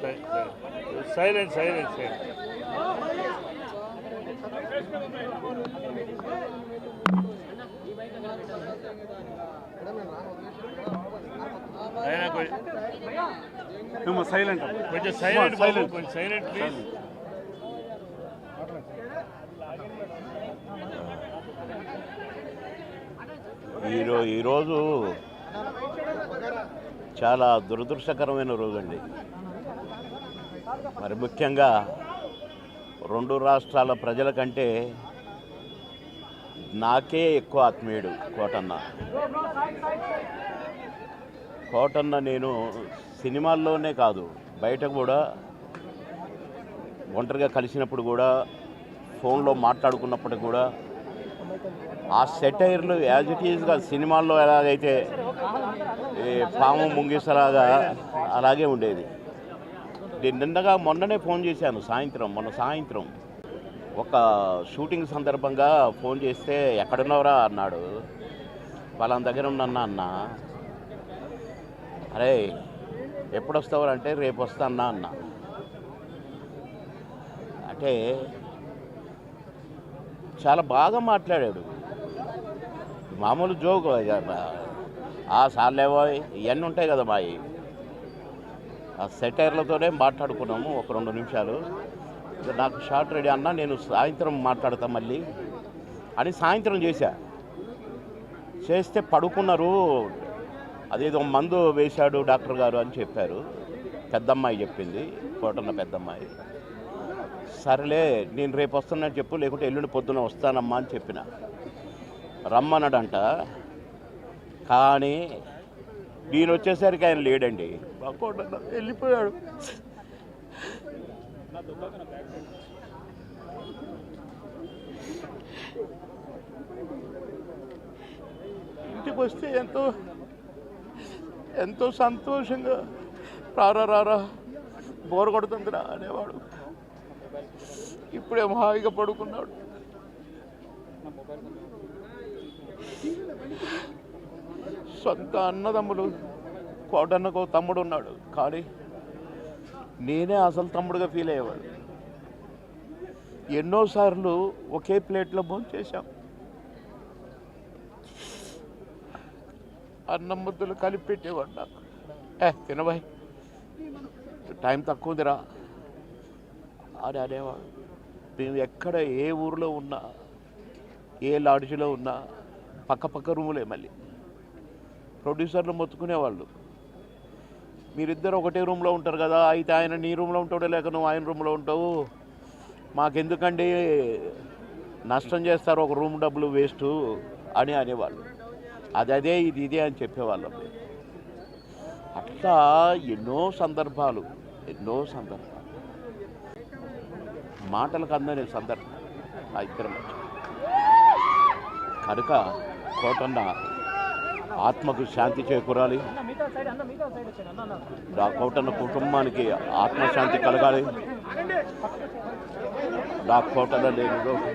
Silent silent. Silent కొంచెం- silent. కొంచెం silent Silent. కొంచెం సైలెంట్ ప్లీజ్. ఈరో ఈరోజు చాలా దురదృష్టకరమైన రోజండి. మరి ముఖ్యంగా రెండు రాష్ట్రాల ప్రజల కంటే నాకే ఎక్కువ ఆత్మీయుడు కోటన్న. కోటన్న నేను సినిమాల్లోనే కాదు బయట కూడా ఒంటరిగా కలిసినప్పుడు కూడా ఫోన్లో మాట్లాడుకున్నప్పుడు కూడా ఆ సెటైర్లు యాజ్ ఇట్ ఈజ్గా సినిమాల్లో ఎలాగైతే ఈ పాము ముంగిసలాగా అలాగే ఉండేది. నేను నిన్నగా మొన్ననే ఫోన్ చేశాను సాయంత్రం మొన్న సాయంత్రం. ఒక షూటింగ్ సందర్భంగా ఫోన్ చేస్తే ఎక్కడున్నావురా? అన్నాడు. వాళ్ళ దగ్గర ఉన్నా అన్న. అరే ఎప్పుడు వస్తావురా అంటే రేపు వస్తానా అన్న. అంటే చాలా బాగా మాట్లాడాడు. మామూలు జోక్ ఆ సార్లేవో ఇవన్నీ ఉంటాయి కదా మాయి. ఆ సెటైర్లతోనే మాట్లాడుకున్నాము ఒక రెండు నిమిషాలు. నాకు షార్ట్ రెడీ అన్నా నేను సాయంత్రం మాట్లాడతా మళ్ళీ అని సాయంత్రం చేశా. చేస్తే పడుకున్నారు. అదేదో మందు వేశాడు డాక్టర్ గారు అని చెప్పారు. పెద్దమ్మాయి చెప్పింది కోటన్న పెద్దమ్మాయి. సరేలే నేను రేపు వస్తానని చెప్పు లేకుంటే ఎల్లుండి పొద్దున వస్తానమ్మా అని చెప్పిన. రమ్మన్నాడంట కానీ నేను వచ్చేసరికి ఆయన లేడండి. వెళ్ళిపోయాడు. ఇంటికి వస్తే ఎంతో ఎంతో సంతోషంగా రారా రారా బోర్ కొడుతుందిరా అనేవాడు. ఇప్పుడేమో హాయిగా పడుకున్నాడు. సొంత అన్నదమ్ములు కోటన్నకు తమ్ముడు ఉన్నాడు కానీ నేనే అసలు తమ్ముడుగా ఫీల్ అయ్యేవాడు ఎన్నోసార్లు ఒకే ప్లేట్లో భోంచేశాం అన్నం ముద్దలు కలిపి పెట్టేవాడు నాకు. ఏ తినబాయ్. టైం తక్కువ ఉందిరా. అని అనేవాడు మేము ఎక్కడ ఏ ఊరిలో ఉన్నా ఏ లాడ్జ్లో ఉన్నా పక్క పక్క రూములే మళ్ళీ. ప్రొడ్యూసర్లు మొత్తుకునేవాళ్ళు. మీరిద్దరు ఒకటే రూమ్లో ఉంటారు కదా అయితే ఆయన నీ రూమ్లో ఉంటాడు లేక నువ్వు ఆయన రూమ్లో ఉంటావు? మాకెందుకండి నష్టం చేస్తారు ఒక రూమ్ డబ్బులు వేస్ట్ అని అనేవాళ్ళు. అది అదే ఇది ఇదే అని చెప్పేవాళ్ళం అట్లా ఎన్నో సందర్భాలు ఎన్నో సందర్భాలు. మాటలకు అందని సందర్భం ఆ ఇద్దరు కనుక కోటన్న ఆత్మకు శాంతి చేకూరాలి. ఆ కోటన్న కుటుంబానికి ఆత్మశాంతి కలగాలి. నా కోటన్న లేని రోజు